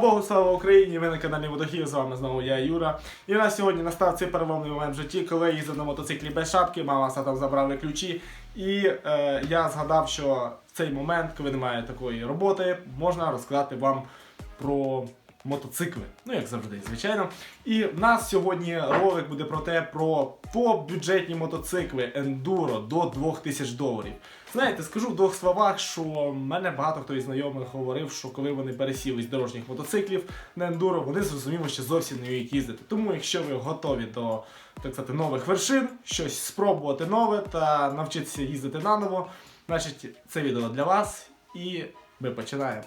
Богу, слава Україні! Ви на каналі Водохів, з вами знову я Юра. І у нас сьогодні настав цей переломний момент в житті, коли їздив на мотоциклі без шапки, мама там забрали ключі. І е, я згадав, що в цей момент, коли немає такої роботи, можна розказати вам про мотоцикли. Ну, як завжди, звичайно. І в нас сьогодні ролик буде про те, про топ-бюджетні мотоцикли Enduro до 2000 доларів. Знаєте, скажу в двох словах, що в мене багато хто із знайомих говорив, що коли вони пересіли з дорожніх мотоциклів на ендуро, вони зрозуміли, що зовсім не вміють їздити. Тому, якщо ви готові до так сказати, нових вершин, щось спробувати нове та навчитися їздити наново, значить це відео для вас і ми починаємо.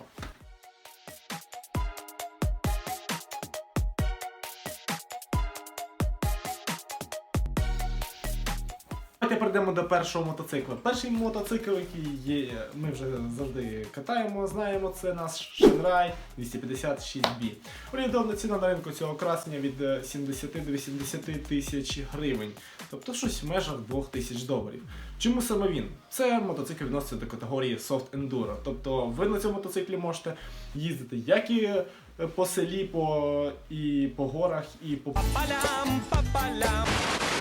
Давайте перейдемо до першого мотоцикла. Перший мотоцикл, який є, ми вже завжди катаємо, знаємо, це наш Shenrai 256B. Орієнтовна ціна на ринку цього красення від е, 70 до 80 тисяч гривень, тобто щось в межах 2 тисяч доларів. Чому саме він? Це мотоцикл відноситься до категорії Soft Enduro. Тобто ви на цьому мотоциклі можете їздити як і е, по селі, по, і по горах, і по і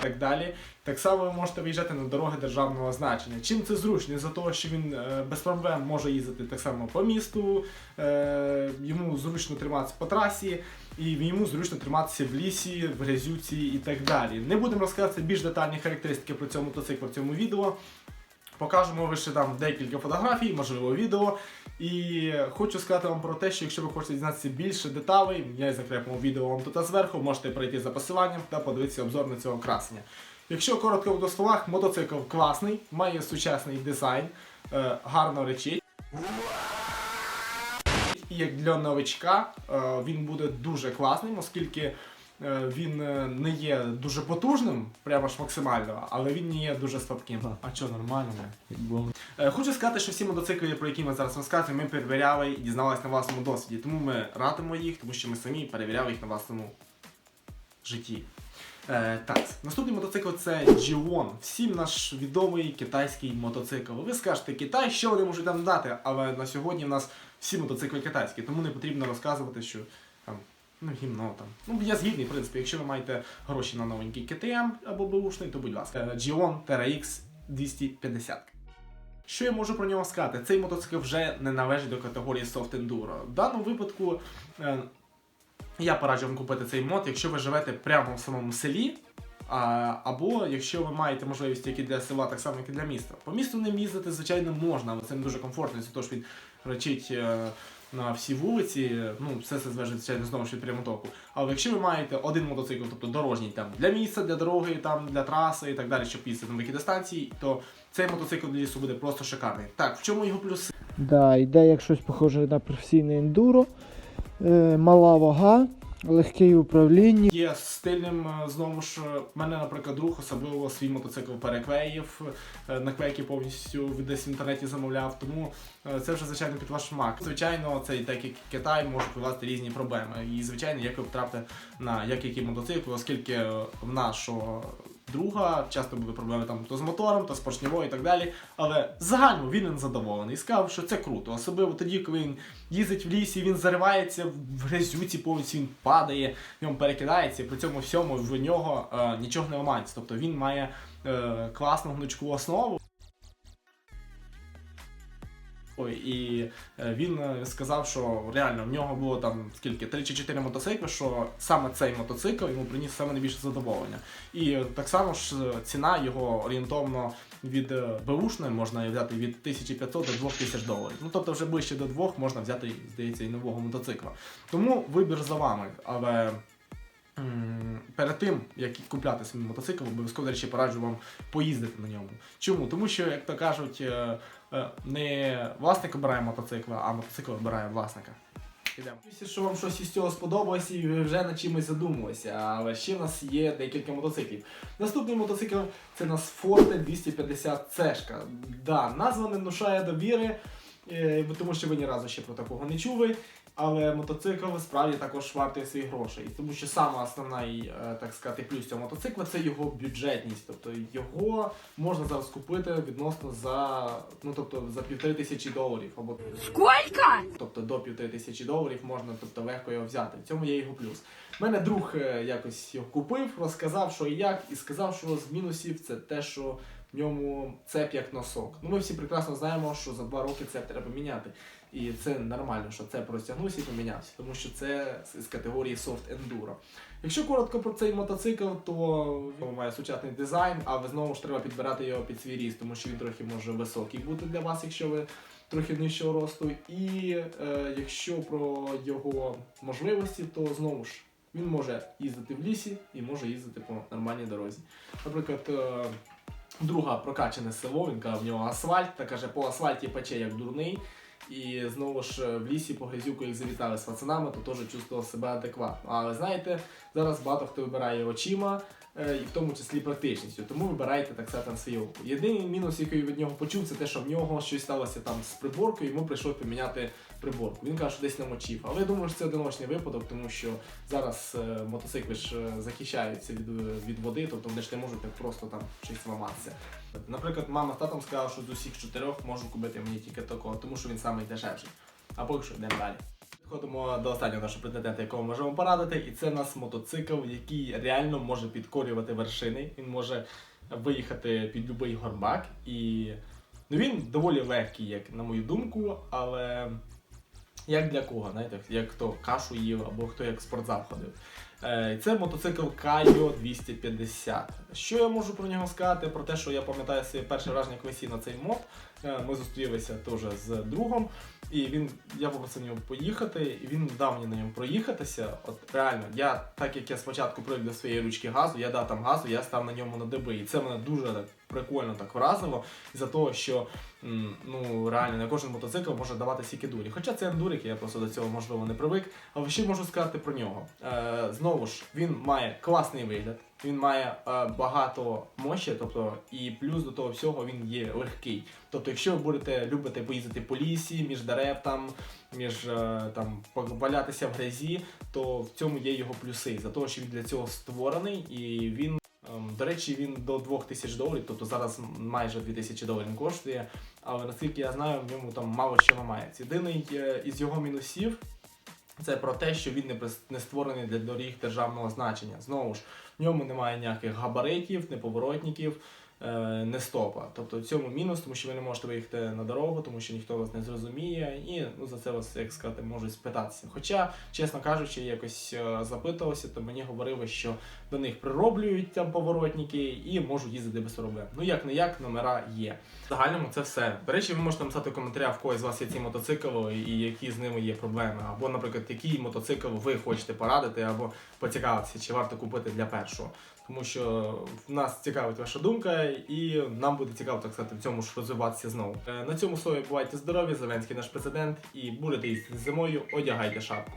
так далі. Так само ви можете виїжджати на дороги державного значення. Чим це зручно? За того, що він е, без проблем може їздити так само по місту, е, йому зручно триматися по трасі, і йому зручно триматися в лісі, в грязюці і так далі. Не будемо розказувати більш детальні характеристики про цього мотоцикла в цьому відео. Покажемо лише там декілька фотографій, можливо, відео. І хочу сказати вам про те, що якщо ви хочете дізнатися більше деталей, я закрепимо відео вам тут зверху, можете перейти за посиланням та подивитися обзор на цього красення. Якщо коротко в двох словах, мотоцикл класний, має сучасний дизайн, е, гарно речить. І як для новичка е, він буде дуже класним, оскільки він е, не є дуже потужним, прямо ж максимально, але він не є дуже слабким. А що, нормально? Е, Хочу сказати, що всі мотоцикли, про які ми зараз розказуємо, ми перевіряли і дізналися на власному досвіді. Тому ми радимо їх, тому що ми самі перевіряли їх на власному житті. Е, так, наступний мотоцикл це G1. Всім наш відомий китайський мотоцикл. Ви скажете Китай, що вони можуть там дати, але на сьогодні в нас всі мотоцикли китайські, тому не потрібно розказувати, що там. Ну, гімно там. Ну, я згідний, в принципі, якщо ви маєте гроші на новенький KTM або бушний, то будь ласка. G1 TRX 250. Що я можу про нього сказати? Цей мотоцикл вже не належить до категорії Soft Enduro. В даному випадку е, я пораджу вам купити цей мод, якщо ви живете прямо в самому селі. А, або якщо ви маєте можливість як і для села, так само як і для міста. По місту ним їздити, звичайно, можна, але це не дуже комфортно, тому що він речить е, на всі вулиці. Ну, все це залежить, звичайно, знову ж від прямотоку. Але якщо ви маєте один мотоцикл, тобто дорожній там для міста, для дороги, там для траси і так далі, щоб їздити на великі дистанції, то цей мотоцикл для лісу буде просто шикарний. Так, в чому його плюси? Да, йде як щось похоже на професійне ендуро. Е, мала вага, легкий управління. Є стильним, е, знову ж, е, мене, наприклад, друг особливо свій мотоцикл переклеїв, е, наклейки повністю десь в інтернеті замовляв, тому це вже, звичайно, під ваш мак. Звичайно, цей так як Китай може привести різні проблеми. І, звичайно, як ви потрапите на як який мотоцикл, оскільки в нашого друга часто були проблеми там то з мотором, то з поршневою і так далі. Але загально він задоволений. І сказав, що це круто. Особливо тоді, коли він їздить в лісі, він заривається в грязюці, повністю він падає, в ньому перекидається, при цьому всьому в нього е, нічого не ламається. Тобто він має е, класну гнучку основу. Ой, і е, він е, сказав, що реально в нього було там скільки 3 чи 4 мотоцикли, що саме цей мотоцикл йому приніс саме найбільше задоволення. І так само ж е, ціна його орієнтовно від беушної можна взяти від 1500 до 2000 доларів. Ну тобто вже ближче до двох можна взяти, здається, і нового мотоцикла. Тому вибір за вами. Але перед тим, як купляти свій мотоцикл, обов'язково до речі, пораджу вам поїздити на ньому. Чому? Тому що, як то кажуть, е, е, не власник обирає мотоцикла, а мотоцикл обирає власника. Ідемо. Що вам щось із цього сподобалося і ви вже над чимось задумалися, але ще в нас є декілька мотоциклів. Наступний мотоцикл це нас Forte 250 c Да, назва не внушає довіри. е, тому що ви ні разу ще про такого не чули. Але мотоцикл справді також вартує своїх грошей, тому що саме основний, е, так сказати, плюс цього мотоцикла це його бюджетність. Тобто його можна зараз купити відносно за ну тобто за півтори тисячі доларів або Сколько? тобто до півтори тисячі доларів можна тобто легко його взяти. В цьому є його плюс. У мене друг е, якось його купив, розказав, що і як, і сказав, що з мінусів це те, що в ньому цеп як носок. Ну ми всі прекрасно знаємо, що за два роки цеп треба міняти. І це нормально, що цеп розтягнувся і помінявся, тому що це з- категорії Soft Enduro. Якщо коротко про цей мотоцикл, то він має сучасний дизайн, але знову ж треба підбирати його під свій ріст, тому що він трохи може високий бути для вас, якщо ви трохи нижчого росту. І е, якщо про його можливості, то знову ж він може їздити в лісі і може їздити по нормальній дорозі. Наприклад, е, друга прокачане село, він каже, в нього асфальт, та каже, по асфальті пече як дурний. І знову ж е, в лісі по грязюку, як завітали з пацанами, то теж чувствував себе адекватно. Але знаєте, зараз багато хто вибирає очима, е, і в тому числі практичністю. Тому вибирайте так сказати на свій око. Єдиний мінус, який від нього почув, це те, що в нього щось сталося там з приборкою, йому прийшлось поміняти приборку. Він каже, що десь намочив. Але я думаю, що це одиночний випадок, тому що зараз е, мотоцикли ж е, захищаються від, від води, тобто вони ж не можуть так просто там щось ламатися. Наприклад, мама з татом сказала, що з усіх чотирьох можу купити мені тільки такого, тому що він самий дешевший. А поки що йдемо далі. Підходимо до останнього нашого претендента, якого можемо порадити, і це у нас мотоцикл, який реально може підкорювати вершини. Він може виїхати під будь-який горбак. І ну, він доволі легкий, як на мою думку, але як для кого, знаєте, як хто кашу їв або хто як в спортзал ходив. Е, Це мотоцикл Кайо 250. Що я можу про нього сказати? Про те, що я пам'ятаю своє перше враження, коли сів на цей мод. Е, Ми зустрілися теж з другом, і він, я попросив нього поїхати, і він дав мені на ньому проїхатися. От реально, я, так як я спочатку привик до своєї ручки газу, я дав там газу, я став на ньому на диби. І це мене дуже прикольно так вразило, за того, що ну реально не кожен мотоцикл може давати стільки дурі. Хоча це ендурик, я просто до цього можливо не привик. Але що можу сказати про нього? Е, знову ж, він має класний вигляд, він має е, багато мощі, тобто і плюс до того всього він є легкий. Тобто, якщо ви будете любите поїздити по лісі, між дерев там, між е, там повалятися в грязі, то в цьому є його плюси. За того, що він для цього створений, і він, до речі, він до 2000 доларів, тобто зараз майже 2000 доларів коштує. Але наскільки я знаю, в ньому там мало що ламається. Єдиний е, із його мінусів це про те, що він не, створений для доріг державного значення. Знову ж, в ньому немає ніяких габаритів, неповоротників, не стопа. Тобто в цьому мінус, тому що ви не можете виїхати на дорогу, тому що ніхто вас не зрозуміє, і ну, за це вас, як сказати, можуть спитатися. Хоча, чесно кажучи, якось е, запитувався, то мені говорили, що до них прироблюють там поворотники і можуть їздити без проблем. Ну як не як, номера є. В загальному це все. До речі, ви можете написати в коментарях, в когось з вас є ці мотоцикли і які з ними є проблеми. Або, наприклад, який мотоцикл ви хочете порадити, або поцікавитися, чи варто купити для першого. Тому що в нас цікавить ваша думка, і нам буде цікаво, так сказати, в цьому ж розвиватися знову. Е, На цьому слові бувайте здорові, Зеленський наш президент, і будете їздити зимою, одягайте шапку.